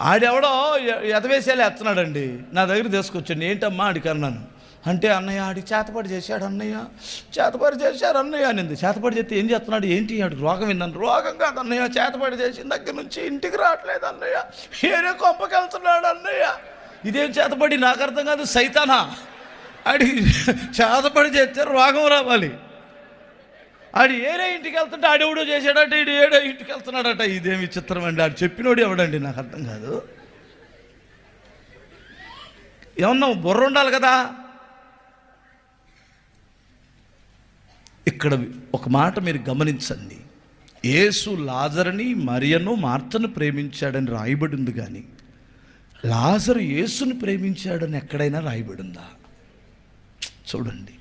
ఆడెవడో ఎ- ఎదవేసేలా ఎత్తనాడండి నా దగ్గర తీసుకొచ్చండి. ఏంటమ్మా ఆడికి అన్నాను. అంటే అన్నయ్య ఆడికి చేతపడి చేశాడు అన్నయ్య. చేతపడి చేశాడు అన్నయ్య అనింది. చేతపడి చేస్తే ఏం చేస్తున్నాడు? ఏంటి ఆడికి రోగం ఏందని రోగం కాదు అన్నయ్య. చేతపడి చేసిన దగ్గర నుంచి ఇంటికి రావట్లేదు అన్నయ్య. ఏరే కొంపకెళ్తున్నాడు అన్నయ్య. ఇదేం చేతపడి నాకు అర్థం కాదు సైతానా. ఆడి చేతపడి చేస్తే రోగం రావాలి. ఆడు ఏరే ఇంటికి వెళ్తుంటే ఆడెవడో చేశాడట ఈడు ఏడో ఇంటికి వెళ్తున్నాడట. ఇదేమి విచిత్రం అండి? ఆడు చెప్పినోడు ఎవడండి? నాకు అర్థం కాదు. ఏమన్నా బుర్ర ఉండాలి కదా? ఇక్కడ ఒక మాట మీరు గమనించండి. యేసు లాజరుని మరియను మార్తను ప్రేమించాడని రాయబడి ఉంది కానీ లాజరు యేసుని ప్రేమించాడని ఎక్కడైనా రాయబడిందా? చూడండి.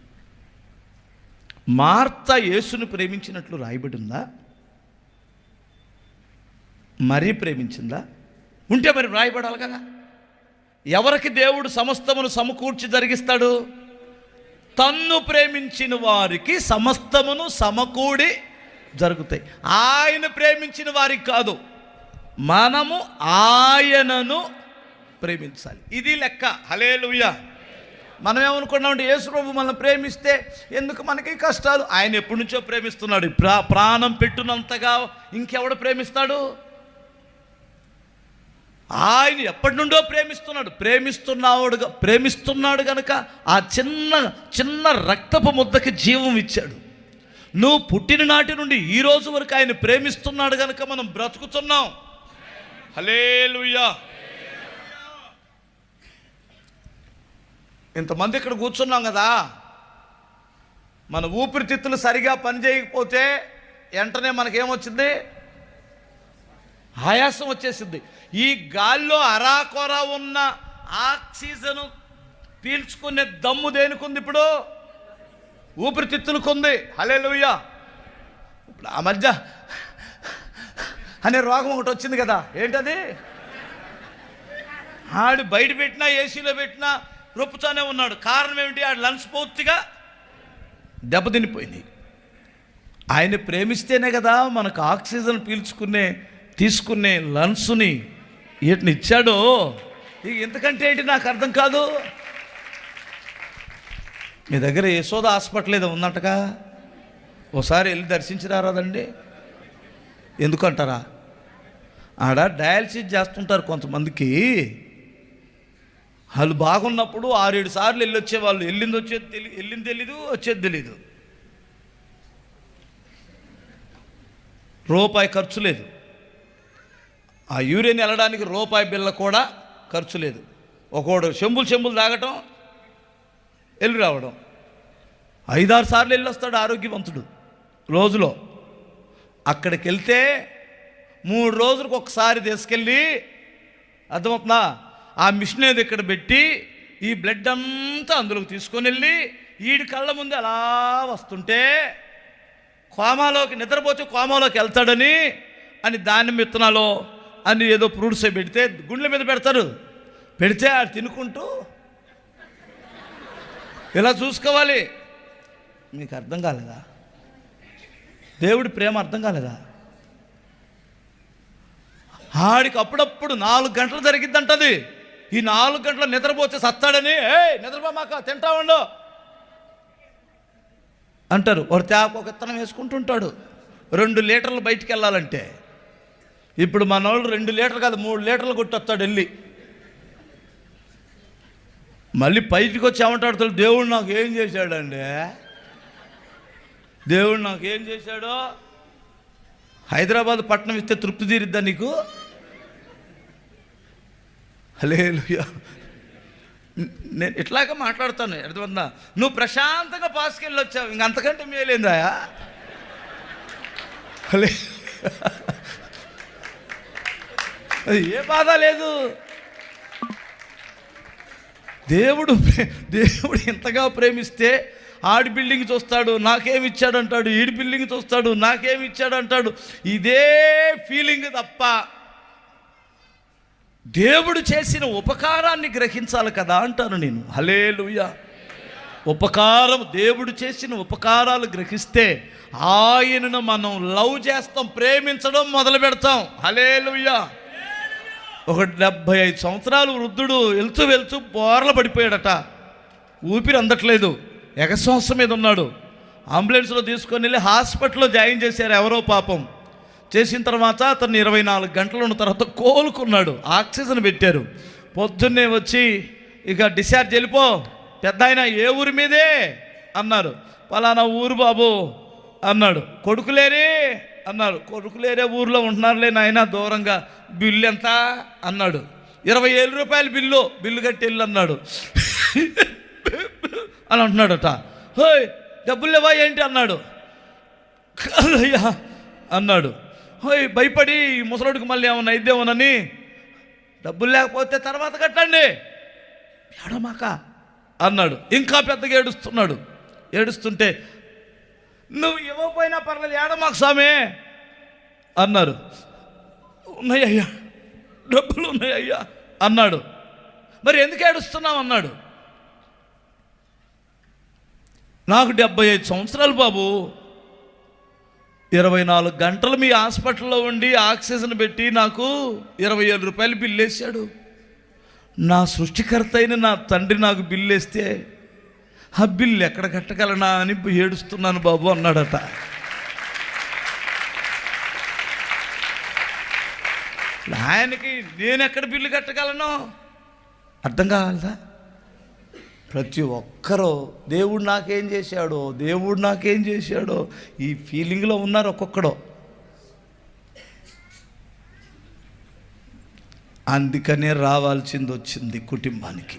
మార్త యేసును ప్రేమించినట్లు రాయబడి ఉందా మరీ ప్రేమించిందా? ఉంటే మరి రాయబడాలి కదా. ఎవరికి దేవుడు సమస్తమును సమకూర్చి జరిగిస్తాడు? తన్ను ప్రేమించిన వారికి సమస్తమును సమకూడి జరుగుతాయి. ఆయన ప్రేమించిన వారికి కాదు మనము ఆయనను ప్రేమించాలి. ఇది లెక్క. హలేలుయ్యా మనం ఏమనుకున్నామంటే యేసుప్రభు మనల్ని ప్రేమిస్తే ఎందుకు మనకి కష్టాలు? ఆయన ఎప్పటి నుంచో ప్రేమిస్తున్నాడు. ప్రా ప్రాణం పెట్టినంతగా ఇంకెవడు ప్రేమిస్తాడు? ఆయన ఎప్పటి నుండో ప్రేమిస్తున్నాడు. ప్రేమిస్తున్నాడు ప్రేమిస్తున్నాడు గనక ఆ చిన్న చిన్న రక్తపు ముద్దకి జీవం ఇచ్చాడు. నువ్వు పుట్టిన నాటి నుండి ఈ రోజు వరకు ఆయన ప్రేమిస్తున్నాడు గనక మనం బ్రతుకుతున్నాం. హలేలుయ్యా ఇంతమంది ఇక్కడ కూర్చున్నాం కదా. మన ఊపిరితిత్తులు సరిగా పనిచేయకపోతే వెంటనే మనకేమొచ్చింది? ఆయాసం వచ్చేసింది. ఈ గాల్లో అరాకొర ఉన్న ఆక్సిజన్ పీల్చుకునే దమ్ము దేనికుంది ఇప్పుడు? ఊపిరితిత్తులకు ఉంది హలే ఇప్పుడు ఆ మధ్య అనే రోగం ఒకటి వచ్చింది కదా. ఏంటది? ఆడు బయట పెట్టినా ఏసీలో పెట్టినా రొప్పుతూనే ఉన్నాడు. కారణం ఏమిటి? ఆ లంగ్స్ పూర్తిగా దెబ్బతినిపోయింది. ఆయన ప్రేమిస్తేనే కదా మనకు ఆక్సిజన్ పీల్చుకునే తీసుకునే లంగ్స్ని వీటిని ఇచ్చాడో? ఇక ఇంతకంటే ఏంటి నాకు అర్థం కాదు. మీ దగ్గర యశోద హాస్పిటల్ ఏదో ఉందంటగా? ఒకసారి వెళ్ళి దర్శించి రారాదండి ఎందుకంటారా? ఆడ డయాలసిస్ చేస్తుంటారు కొంతమందికి. వాళ్ళు బాగున్నప్పుడు ఆరేడు సార్లు వెళ్ళి వచ్చేవాళ్ళు వెళ్ళింది వచ్చేది తెలి వెళ్ళింది తెలీదు వచ్చేది తెలీదు. రూపాయి ఖర్చు లేదు. ఆ యూరియన్ వెళ్ళడానికి రూపాయి బిల్ల కూడా ఖర్చు లేదు. ఒకడు చెంబులు చెంబులు తాగటం వెళ్ళి రావడం. ఐదారు సార్లు వెళ్ళి వస్తాడు ఆరోగ్యవంతుడు రోజులో. అక్కడికి వెళ్తే మూడు రోజులకు ఒకసారి తీసుకెళ్ళి అర్థమవుతుందా? ఆ మిషన్ ఏది ఇక్కడ పెట్టి ఈ బ్లడ్ అంతా అందులోకి తీసుకొని వెళ్ళి ఈడి కళ్ళ ముందు అలా వస్తుంటే కోమాలోకి నిద్రపోతే కోమాలోకి వెళ్తాడని అని దానిమ్మ విత్తనాలు అని ఏదో ఫ్రూట్స్ పెడితే గుండెల మీద పెడతారు. పెడితే ఆడు తినుకుంటూ ఇలా చూసుకోవాలి. మీకు అర్థం కాలేదా? దేవుడి ప్రేమ అర్థం కాలేదా? ఆడికి అప్పుడప్పుడు నాలుగు గంటలు జరిగిద్దంటది. ఈ నాలుగు గంటల నిద్రపోతే సత్తాడని ఏ నిద్రపోమాక తింటా ఉండు. అంటారు. వాడు తేప ఒక ఇత్తనం వేసుకుంటుంటాడు. రెండు లీటర్లు బయటికి వెళ్ళాలంటే. ఇప్పుడు మన వాళ్ళు రెండు లీటర్లు కాదు మూడు లీటర్లు కొట్టొస్తాడు వెళ్ళి. మళ్ళీ బయటికి వచ్చి ఏమంటాడు దేవుడు నాకు ఏం చేశాడండి? దేవుడు నాకు ఏం చేశాడో? హైదరాబాద్ పట్టణం ఇస్తే తృప్తి తీరిద్దా నీకు? హలేలుయా నేను ఇట్లాగే మాట్లాడతాను అర్థమందా నువ్వు ప్రశాంతంగా పాసుకెళ్ళి వచ్చావు ఇంక అంతకంటే మేలేందా హలే ఏ బాధ లేదు. దేవుడు దేవుడు ఎంతగా ప్రేమిస్తే ఆడి బిల్డింగ్ చూస్తాడు నాకేమి ఇచ్చాడు అంటాడు ఈడి బిల్డింగ్ చూస్తాడు నాకేమి ఇచ్చాడు అంటాడు ఇదే ఫీలింగ్ తప్ప దేవుడు చేసిన ఉపకారాన్ని గ్రహించాలి కదా అంటాను నేను. హలేలుయా ఉపకారం దేవుడు చేసిన ఉపకారాలు గ్రహిస్తే ఆయనను మనం లవ్ చేస్తాం ప్రేమించడం మొదలు పెడతాం. హలేలుయా ఒక డెబ్భై ఐదు సంవత్సరాలు వృద్ధుడు వెళ్తూ వెళ్తూ బోర్ల పడిపోయాడట. ఊపిరి అందట్లేదు. ఎగశ్వాసం మీద ఉన్నాడు. అంబులెన్స్లో తీసుకొని వెళ్ళి హాస్పిటల్లో జాయిన్ చేశారు ఎవరో పాపం. చేసిన తర్వాత అతను ఇరవై నాలుగు గంటలు ఉన్న తర్వాత కోలుకున్నాడు. ఆక్సిజన్ పెట్టారు. పొద్దున్నే వచ్చి ఇక డిశ్చార్జ్ వెళ్ళిపో పెద్ద ఆయన ఏ ఊరి మీదే? అన్నారు. పలానా ఊరు బాబు అన్నాడు. కొడుకులేరే అన్నారు. కొడుకులేరే ఊర్లో ఉంటున్నారులే నాయన దూరంగా. బిల్లు ఎంత? అన్నాడు. ఇరవై ఏళ్ళ రూపాయలు బిల్లు బిల్లు కట్టి వెళ్ళు అన్నాడు. అని అంటున్నాడట. హోయ్ డబ్బులు లేవా ఏంటి? అన్నాడు. కాదయ్యా అన్నాడు. హోయ్ భయపడి ముసలోడికి మళ్ళీ ఏమన్నా ఇద్దేమోనని. డబ్బులు లేకపోతే తర్వాత కట్టండి. ఏడమాక అన్నాడు. ఇంకా పెద్దగా ఏడుస్తున్నాడు. ఏడుస్తుంటే నువ్వు ఇవ్వకపోయినా పర్లేదు ఏడమాక స్వామి అన్నారు. ఉన్నాయ్యా డబ్బులు ఉన్నాయ్యా అన్నాడు. మరి ఎందుకు ఏడుస్తున్నావు? అన్నాడు. నాకు డెబ్బై ఐదు సంవత్సరాలు బాబు. ఇరవై నాలుగు గంటలు మీ హాస్పిటల్లో ఉండి ఆక్సిజన్ పెట్టి నాకు ఇరవై ఏడు రూపాయలు బిల్లు వేసాడు నా సృష్టికర్త అయిన నా తండ్రి నాకు బిల్లు వేస్తే ఆ బిల్లు ఎక్కడ కట్టగలనా అని ఏడుస్తున్నాను బాబు అన్నాడట. ఆయనకి నేను ఎక్కడ బిల్లు కట్టగలను? అర్థం కావాలదా? ప్రతి ఒక్కరూ దేవుడు నాకేం చేశాడో దేవుడు నాకేం చేశాడో ఈ ఫీలింగ్లో ఉన్నారు ఒక్కొక్కడో అందుకనే రావాల్సింది వచ్చింది కుటుంబానికి.